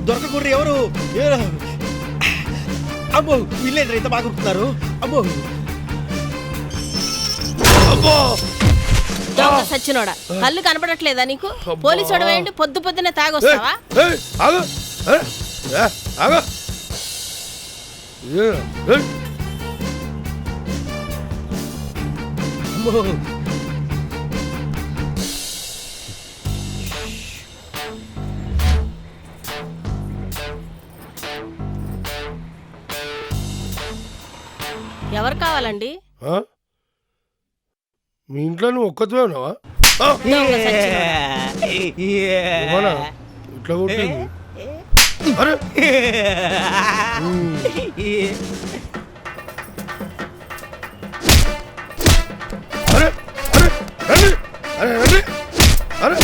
దొరకకూడదు ఎవరు? ఏ- అమ్మో వీళ్ళేంద్ర ఇంత బాగా కొడుతున్నారు అమ్మో. అమ్మో. దొంగ సచ్చినోడా కళ్ళు కనపడట్లేదా నీకు? పోలీసు వేయండి పొద్దు పొద్దునే తాగొస్తావా. అమ్మో. ఎవరు కావాలండి? మీ ఇంట్లో నువ్వు ఒక్కతే ఉన్నావా. ఏమన్నా? ఇట్లా కొట్టింది అరే. అరే! అరే! రండి అరే! రండి అరే!